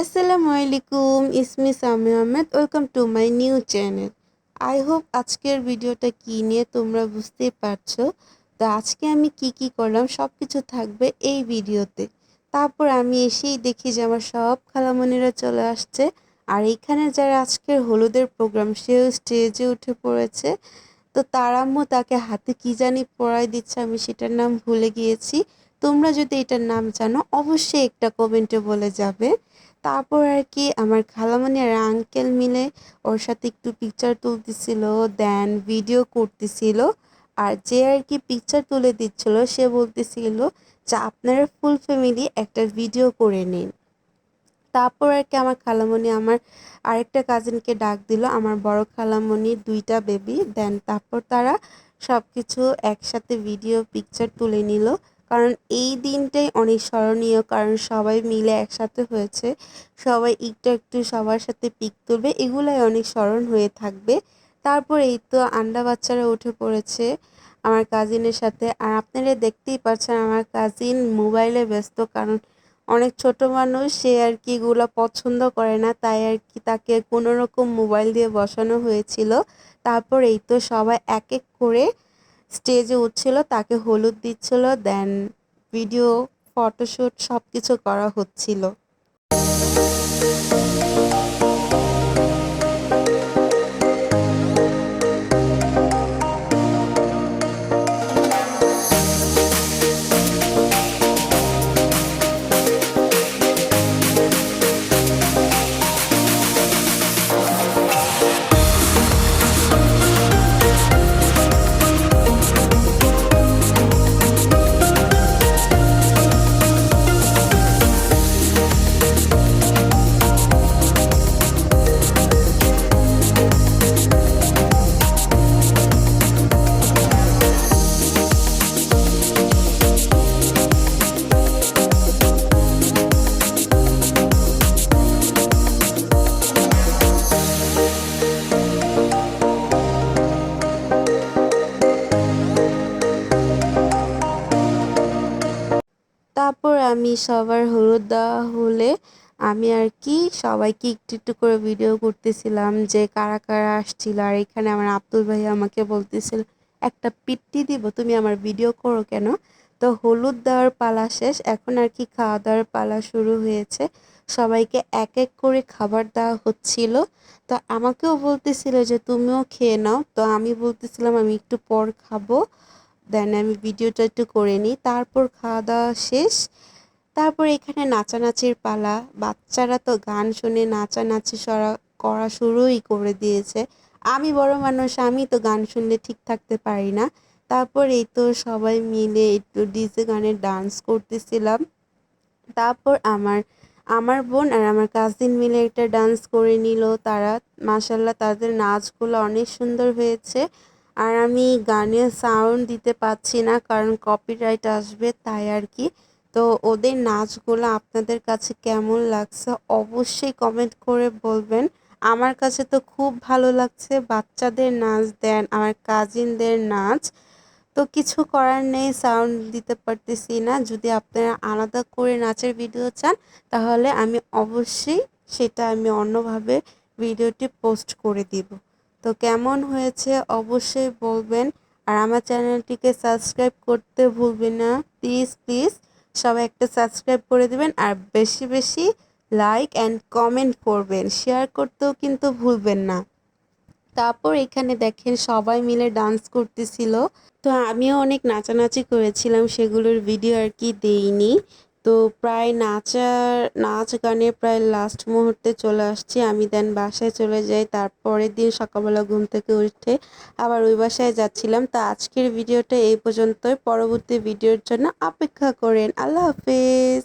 আসসালামু আলাইকুম ইসমি Sami Ahmed welcome to my new channel I hope আজকের ভিডিওটা কি নিয়ে তোমরা বুঝতেই পারছ? তো আজকে আমি কি কি করলাম? সব কিছু থাকবে এই ভিডিওতে। তারপর আমি এসেই দেখি যে আমার সব খালামণিরা চলে আসছে। আর এইখানে যারা আজকের হলুদের প্রোগ্রাম সেও স্টেজে উঠে পড়েছে। তো তার আম্মু তাকে হাতে কি জানি পড়াই দিচ্ছে, আমি সেটার নাম ভুলে গিয়েছি। তোমরা যদি এটার নাম জানো, অবশ্যই একটা কমেন্টে বলে যাবে। তারপর আর কি আমার খালামণি আর আঙ্কেল মিলে ওর সাথে একটু পিকচার তুলতেছিল দেন ভিডিও করতেছিল। আর যে আর কি পিকচার তুলে দিচ্ছিল, সে বলতেছিল যে, আপনারা ফুল ফ্যামিলি একটা ভিডিও করে নিন। তারপর আর কি আমার খালামণি আমার আরেকটা কাজিনকে ডাক দিল, আমার বড় খালামণির দুইটা বেবি দেন তারপর তারা সব কিছু একসাথে ভিডিও পিকচার তুলে নিল। কারণ এই দিনটাই অনেক স্মরণীয় কারণ সবাই মিলে একসাথে হয়েছে। সবাই একটু একটু সবার সাথে পিক তুলবে, এগুলাই অনেক স্মরণ হয়ে থাকবে। তারপর এই তো আন্ডা বাচ্চারা উঠে পড়েছে আমার কাজিনের সাথে। আর আপনারা দেখতেই পাচ্ছেন আমার কাজিন মোবাইলে ব্যস্ত, কারণ অনেক ছোট মানুষ, সে আর কি এগুলো পছন্দ করে না, তাই আর কি তাকে কোনো রকম মোবাইল দিয়ে বসানো হয়েছিল। তারপর এই তো সবাই এক এক করে স্টেজে উঠছিল তাকে হলুদ দিচ্ছিল দেন ভিডিও ফটোশ্যুট সব কিছু করা হচ্ছিল। তারপর আমি সবার হলুদ দেওয়া হলে আমি আর কি সবাইকে একটু একটু করে ভিডিও করতেছিলাম যে কারা কারা আসছিল। আর এখানে আমার আব্দুল ভাই আমাকে বলতেছিল, একটা পিট্টি দিব, তুমি আমার ভিডিও করো কেন? তো হলুদ দেওয়ার পালা শেষ, এখন আর কি খাওয়া দাওয়ার পালা শুরু হয়েছে। সবাইকে এক এক করে খাবার দেওয়া হচ্ছিল। তো আমাকেও বলতেছিল যে, তুমিও খেয়ে নাও। তো আমি বলতেছিলাম, আমি একটু পর খাব। দেন আমি ভিডিওটা একটু করে নিই। তারপর খাওয়া দাওয়া শেষ। তারপর এখানে নাচানাচির পালা। বাচ্চারা তো গান শুনে নাচানাচি সরা, করা শুরুই করে দিয়েছে। আমি বড় মানুষ, আমি তো গান শুনলে ঠিক থাকতে পারি না। তারপর এই তো সবাই মিলে একটু ডিজে গানে ডান্স করতেছিলাম। তারপর আমার আমার বোন আর আমার কাজিন মিলে একটা ডান্স করে নিল। তারা মাসাল্লাহ তাদের নাচগুলো অনেক সুন্দর হয়েছে। আর আমি গানের সাউন্ড দিতে পাচ্ছি না কারণ কপিরাইট আসবে, তাই আর কি। তো ওদের নাচগুলো আপনাদের কাছে কেমন লাগছে অবশ্যই কমেন্ট করে বলবেন। আমার কাছে তো খুব ভালো লাগছে, বাচ্চাদের নাচ দেন, আমার কাজিনদের নাচ। তো কিছু করার নেই সাউন্ড দিতে পারতেছি না। যদি আপনারা আলাদা করে নাচের ভিডিও চান, তাহলে আমি অবশ্যই সেটা আমি অন্যভাবে ভিডিওটি পোস্ট করে দিব। তো কেমন হয়েছে অবশ্যই বলবেন। আর আমার চ্যানেলটিকে সাবস্ক্রাইব করতে ভুলবেন না। প্লিজ প্লিজ সবাই একটা সাবস্ক্রাইব করে দেবেন আর বেশি বেশি লাইক অ্যান্ড কমেন্ট করবেন। শেয়ার করতেও কিন্তু ভুলবেন না। তারপর এখানে দেখেন সবাই মিলে ডান্স করতেছিল। তো আমিও অনেক নাচানাচি করেছিলাম, সেগুলোর ভিডিও আর কি দেইনি। তো প্রায় নাচার, নাচ গানে প্রায় লাস্ট মুহূর্তে চলে আসছি। আমি দেন বাসায় চলে যাই, তারপরের দিন সকালবেলা ঘুম থেকে উঠে আবার ওই বাসায় যাচ্ছিলাম। তো আজকের ভিডিওটা এই পর্যন্তই। পরবর্তী ভিডিওর জন্য অপেক্ষা করেন। আল্লাহ হাফেজ।